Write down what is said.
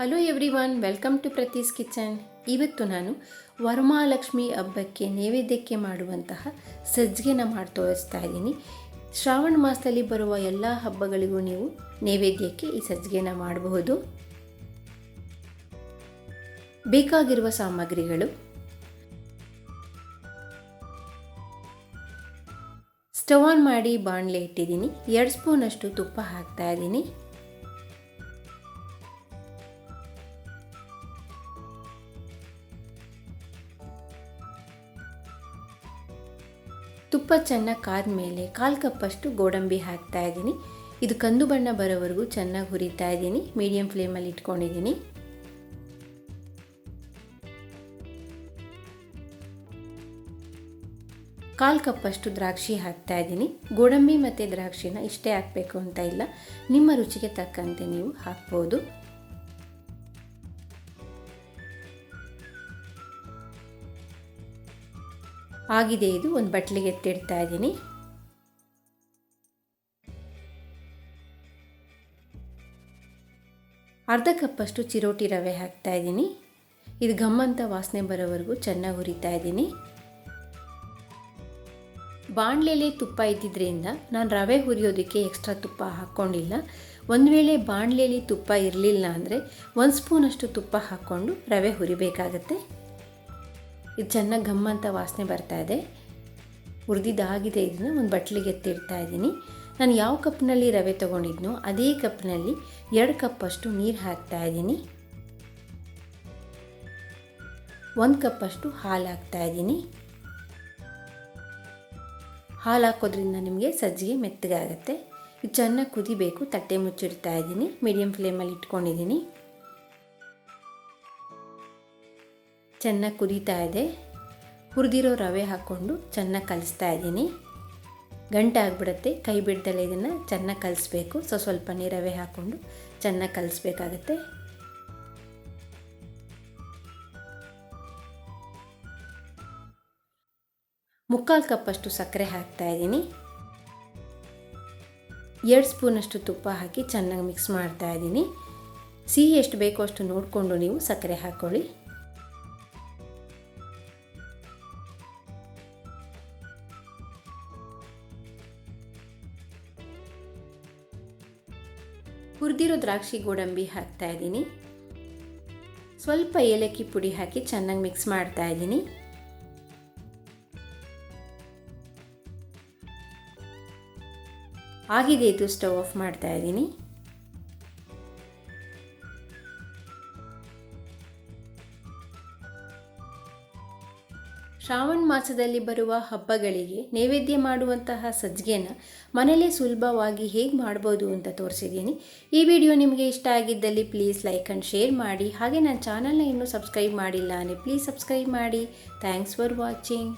Hello every welcome to Prathi's kitchen ಇವತ್ತು ನಾನು ವರಮಹಾಲಕ್ಷ್ಮಿ ಹಬ್ಬಕ್ಕೆ ನೈವೇದ್ಯಕ್ಕೆ ಮಾಡುವಂತಹ ಸಜ್ಜಿಗೆನ ಮಾಡಿ ತೋರಿಸ್ತಾ ಇದ್ದೀನಿ. ಶ್ರಾವಣ ಮಾಸದಲ್ಲಿ ಬರುವ ಎಲ್ಲ ಹಬ್ಬಗಳಿಗೂ ನೀವು ನೈವೇದ್ಯಕ್ಕೆ ಈ ಸಜ್ಜಿಗೆನ ಮಾಡಬಹುದು. ಬೇಕಾಗಿರುವ ಸಾಮಗ್ರಿಗಳು. ಸ್ಟವ್ ಆನ್ ಮಾಡಿ ಬಾಣಲೆ ಇಟ್ಟಿದ್ದೀನಿ. ಎರಡು ಸ್ಪೂನಷ್ಟು ತುಪ್ಪ ಹಾಕ್ತಾ ಇದ್ದೀನಿ. ತುಪ್ಪ ಚೆನ್ನಾಗಿ ಕಾದ ಮೇಲೆ ಕಾಲು ಕಪ್ಪಷ್ಟು ಗೋಡಂಬಿ ಹಾಕ್ತಾ ಇದ್ದೀನಿ. ಇದು ಕಂದು ಬಣ್ಣ ಬರೋವರೆಗೂ ಚೆನ್ನಾಗಿ ಹುರಿತಾ ಇದ್ದೀನಿ. ಮೀಡಿಯಂ ಫ್ಲೇಮಲ್ಲಿ ಇಟ್ಕೊಂಡಿದ್ದೀನಿ. ಕಾಲು ಕಪ್ಪಷ್ಟು ದ್ರಾಕ್ಷಿ ಹಾಕ್ತಾ ಇದ್ದೀನಿ. ಗೋಡಂಬಿ ಮತ್ತು ದ್ರಾಕ್ಷಿನ ಇಷ್ಟೇ ಹಾಕಬೇಕು ಅಂತ ಇಲ್ಲ. ನಿಮ್ಮ ರುಚಿಗೆ ತಕ್ಕಂತೆ ನೀವು ಹಾಕ್ಬೋದು. ಆಗಿದೆ ಇದು ಒಂದು ಬಟ್ಲಿಗೆ ಎತ್ತಿಡ್ತಾ ಇದ್ದೀನಿ. ಅರ್ಧ ಕಪ್ಪಷ್ಟು ಚಿರೋಟಿ ರವೆ ಹಾಕ್ತಾ ಇದ್ದೀನಿ. ಇದು ಗಮ್ಮಂತ ವಾಸನೆ ಬರೋವರೆಗೂ ಚೆನ್ನಾಗಿ ಹುರಿತಾ ಇದ್ದೀನಿ. ಬಾಣಲೆಯಲ್ಲಿ ತುಪ್ಪ ಇದ್ದಿದ್ದರಿಂದ ನಾನು ರವೆ ಹುರಿಯೋದಕ್ಕೆ ಎಕ್ಸ್ಟ್ರಾ ತುಪ್ಪ ಹಾಕ್ಕೊಂಡಿಲ್ಲ ಒಂದು ವೇಳೆ ಬಾಣಲೆಯಲ್ಲಿ ತುಪ್ಪ ಇರಲಿಲ್ಲ ಅಂದರೆ ಒಂದು ಸ್ಪೂನಷ್ಟು ತುಪ್ಪ ಹಾಕ್ಕೊಂಡು ರವೆ ಹುರಿಬೇಕಾಗತ್ತೆ. ಇದು ಚೆನ್ನಾಗಿ ಗಮ್ಮಂತ ವಾಸನೆ ಬರ್ತಾ ಇದೆ. ಹುರಿದಿದ್ದಾಗಿದೆ ಇದನ್ನು, ಒಂದು ಬಟ್ಲಿಗೆ ಎತ್ತಿಡ್ತಾ ಇದ್ದೀನಿ. ನಾನು ಯಾವ ಕಪ್ನಲ್ಲಿ ರವೆ ತೊಗೊಂಡಿದ್ನೋ ಅದೇ ಕಪ್ನಲ್ಲಿ ಎರಡು ಕಪ್ಪಷ್ಟು ನೀರು ಹಾಕ್ತಾ ಇದ್ದೀನಿ. ಒಂದು ಕಪ್ಪಷ್ಟು ಹಾಲು ಹಾಕ್ತಾ ಇದ್ದೀನಿ. ಹಾಲು ಹಾಕೋದ್ರಿಂದ ನಿಮಗೆ ಸಜ್ಜಿಗೆ ಆಗುತ್ತೆ ಇದು ಚೆನ್ನಾಗಿ ಕುದಿಬೇಕು, ತಟ್ಟೆ ಮುಚ್ಚಿಡ್ತಾ ಇದ್ದೀನಿ. ಮೀಡಿಯಮ್ ಫ್ಲೇಮಲ್ಲಿ ಇಟ್ಕೊಂಡಿದ್ದೀನಿ. ಚೆನ್ನಾಗಿ ಕುದೀತಾ ಇದೆ. ಹುರಿದಿರೋ ರವೆ ಹಾಕ್ಕೊಂಡು ಚೆನ್ನಾಗಿ ಕಲಿಸ್ತಾ ಇದ್ದೀನಿ. ಗಂಟೆ ಆಗಿಬಿಡುತ್ತೆ ಕೈ ಬಿಡ್ದಲ್ಲೇ ಇದನ್ನು ಚೆನ್ನಾಗಿ ಕಲಿಸ್ಬೇಕು. ಸೊ ಸ್ವಲ್ಪ ರವೆ ಹಾಕ್ಕೊಂಡು ಚೆನ್ನಾಗಿ ಕಲಿಸ್ಬೇಕಾಗತ್ತೆ. ಮುಕ್ಕಾಲು ಕಪ್ಪಷ್ಟು ಸಕ್ಕರೆ ಹಾಕ್ತಾ ಇದ್ದೀನಿ. ಎರಡು ಸ್ಪೂನಷ್ಟು ತುಪ್ಪ ಹಾಕಿ ಚೆನ್ನಾಗಿ ಮಿಕ್ಸ್ ಮಾಡ್ತಾ ಇದ್ದೀನಿ. ಸಿಹಿ ಎಷ್ಟು ಬೇಕೋ ಅಷ್ಟು ನೋಡಿಕೊಂಡು ನೀವು ಸಕ್ಕರೆ ಹಾಕ್ಕೊಳ್ಳಿ ಹುರಿದಿರೋ ದ್ರಾಕ್ಷಿ ಗೋಡಂಬಿ ಹಾಕ್ತಾ ಇದ್ದೀನಿ. ಸ್ವಲ್ಪ ಏಲಕ್ಕಿ ಪುಡಿ ಹಾಕಿ ಚೆನ್ನಾಗಿ ಮಿಕ್ಸ್ ಮಾಡ್ತಾ ಇದ್ದೀನಿ. ಆಗಿದೆ ಇದು ಸ್ಟವ್ ಆಫ್ ಮಾಡ್ತಾ ಇದ್ದೀನಿ. ಶ್ರಾವಣ ಮಾಸದಲ್ಲಿ ಬರುವ ಹಬ್ಬಗಳಿಗೆ ನೈವೇದ್ಯ ಮಾಡುವಂತಹ ಸಜ್ಜಿಗೆನ ಮನೇಲಿ ಸುಲಭವಾಗಿ ಹೇಗೆ ಮಾಡ್ಬೋದು ಅಂತ ತೋರಿಸಿದ್ದೀನಿ. ಈ ವಿಡಿಯೋ ನಿಮಗೆ ಇಷ್ಟ ಆಗಿದ್ದಲ್ಲಿ ಪ್ಲೀಸ್ ಲೈಕ್ ಆ್ಯಂಡ್ ಶೇರ್ ಮಾಡಿ. ಹಾಗೆ ನನ್ನ ಚಾನಲ್ನ ಇನ್ನೂ ಸಬ್ಸ್ಕ್ರೈಬ್ ಮಾಡಿಲ್ಲ ಅಂದರೆ ಪ್ಲೀಸ್ ಸಬ್ಸ್ಕ್ರೈಬ್ ಮಾಡಿ. Thanks for watching